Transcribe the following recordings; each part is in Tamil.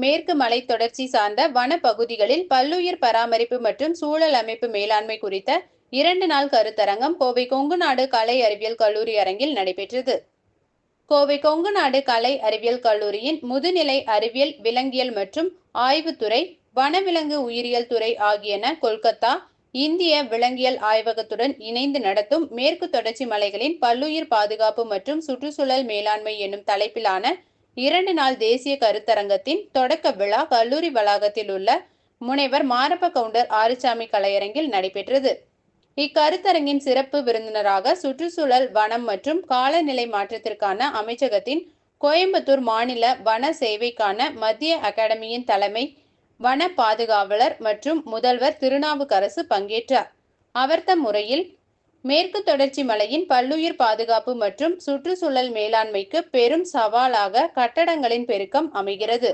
மேற்கு மலை தொடர்ச்சி சார்ந்த வன பகுதிகளில் பல்லுயிர் பராமரிப்பு மற்றும் சூழல் அமைப்பு மேலாண்மை குறித்த இரண்டு நாள் கருத்தரங்கம் கோவை கொங்குநாடு கலை அறிவியல் கல்லூரி அரங்கில் நடைபெற்றது. கோவை கொங்குநாடு கலை அறிவியல் கல்லூரியின் முதுநிலை அறிவியல் விலங்கியல் மற்றும் ஆய்வுத்துறை வனவிலங்கு உயிரியல் துறை ஆகியன கொல்கத்தா இந்திய விலங்கியல் ஆய்வகத்துடன் இணைந்து நடத்தும் மேற்கு தொடர்ச்சி மலைகளின் பல்லுயிர் பாதுகாப்பு மற்றும் சுற்றுச்சூழல் மேலாண்மை என்னும் தலைப்பிலான இரண்டு நாள் தேசிய கருத்தரங்கத்தின் தொடக்க விழா கல்லூரி வளாகத்தில் உள்ள முனைவர் மாரப்ப கவுண்டர் ஆறுசாமி கலையரங்கில் நடைபெற்றது. இக்கருத்தரங்கின் சிறப்பு விருந்தினராக சுற்றுச்சூழல் வனம் மற்றும் காலநிலை மாற்றத்திற்கான அமைச்சகத்தின் கோயம்புத்தூர் மாநில வன சேவைக்கான மத்திய அகாடமியின் தலைமை வன பாதுகாவலர் மற்றும் முதல்வர் திருநாவுக்கரசு பங்கேற்றார். அவர் தம் முறையில் மேற்கு தொடர்ச்சி மலையின் பல்லுயிர் பாதுகாப்பு மற்றும் சுற்றுச்சூழல் மேலாண்மைக்கு பெரும் சவாலாக கட்டடங்களின் பெருக்கம் அமைகிறது.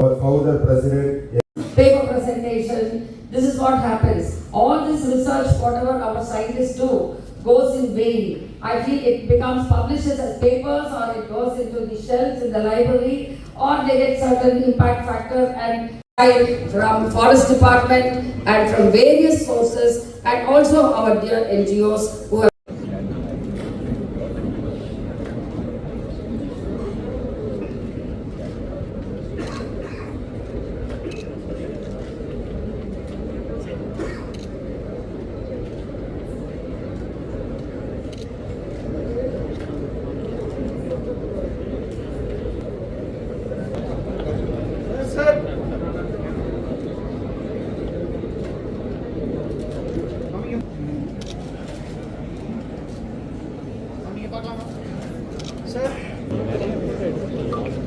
Our founder president paper presentation, this is what happens. All this research, whatever our scientists do, goes in vain. I feel it becomes published as papers or it goes into the shelves in the library or they get certain impact factor and from forest department and from various sources and also our dear NGOs who have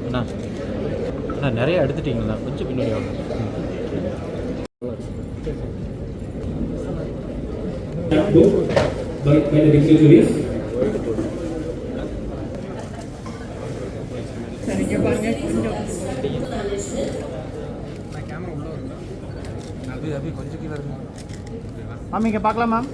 அண்ணா அண்ணா நிறைய எடுத்துட்டீங்களா கொஞ்சம் பின்னாடி வாங்க. the dignitaries. மேம் இங்கே பார்க்கலாம் மேம்